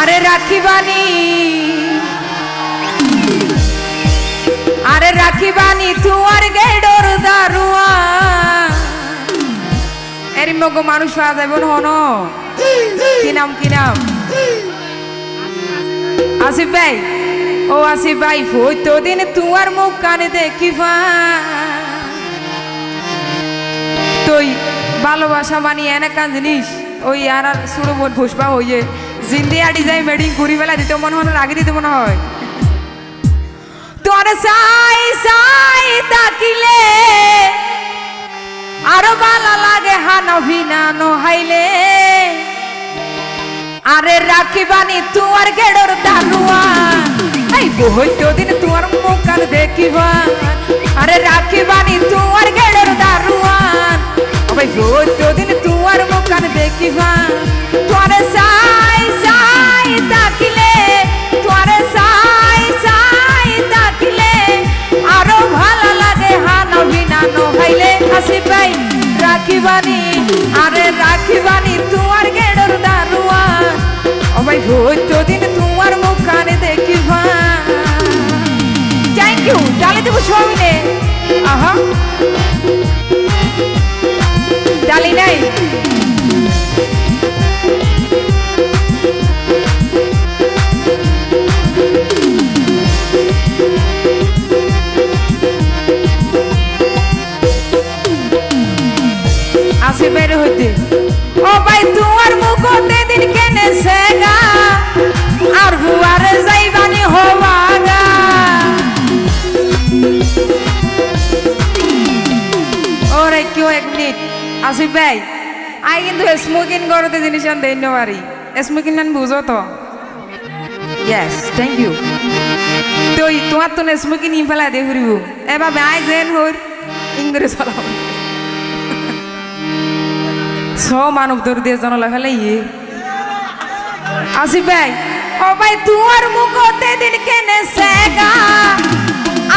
আরে রাখিবানি। আরে রাখিবানি, তুয়ার গেডর দারুয়া। এর মগো মানুষ পাওয়া যাবে হন। কি নাম কি নাম? আসিফ ভাই। ও আসিফ ভাই, হইতো দিন তুয়ার মুখ কানে দেখিবা। তুই ভালোবাসা মানি এনে কান জিনিস, ওই আর আর বোন ভুসবা হইয়ে জিন্দি আডি যাই মেডিং ঘুরি বেলা দিতে মনে হয় না, আগে দিতে মনে হয়। তোর সাই সাই তাকিলে আরও ভালো লাগে হানো ভিনানো হাইলে আরে রাখিবানি তুয়ার গেড়র দারুয়া এই বহইতো দিন তুয়ার মুখ কান দেখিবা। আরে রাখিবানি আরে রাখিবানি তুয়ার গেড়র দারুয়ান ভাই হইতো দিন তোমার মুখ কানে দেখিবা। থ্যাংক ইউ ডালে দেবো সবিনে আহা। ডালি নাই। কেউ এক মিনিট। আসিফ ভাই, আই কিন্তু স্মোকিং করতে জিনিস আন পারি। স্মোকিং আন বুঝো তো? ইয়েস থ্যাংক ইউ তুই তোমার তো স্মোকিং নি ফেলা দিয়ে ঘুরিব। এবার আই জেন হর ইংরেজ চলাব মানব দর দিয়ে জনলা ফেলে ইয়ে। আসি ভাই, ও ভাই তুয়ার মুখতে দিন কেনে সেগা?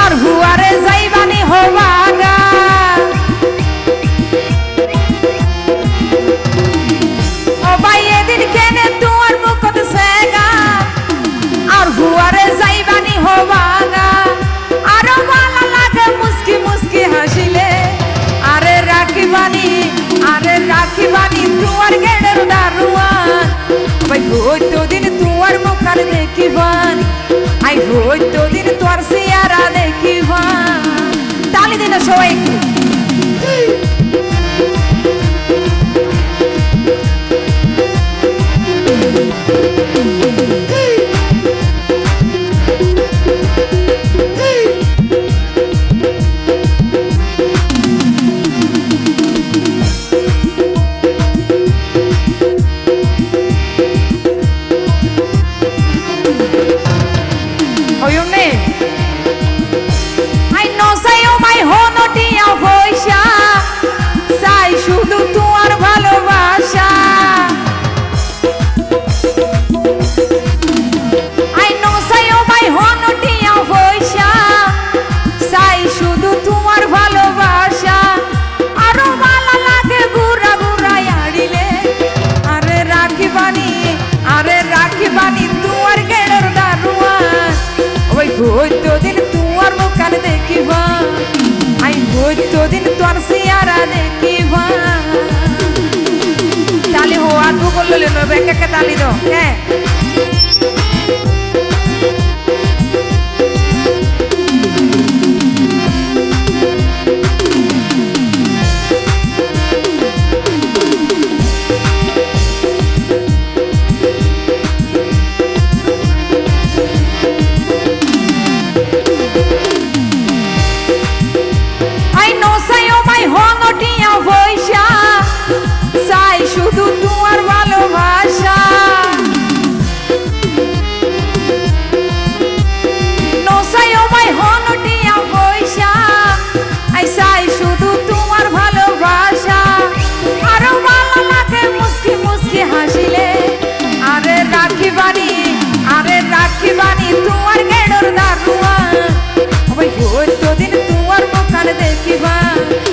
আর হুয়ারে যাইবানি হবাগা ওই হইতো দিন তোমার মুখান দেখিবা। আই হইতো দিন তোর সিয়ারা দেখিবা। তালি হো আটু করলে নবে একে তালি দাও হ্যাঁ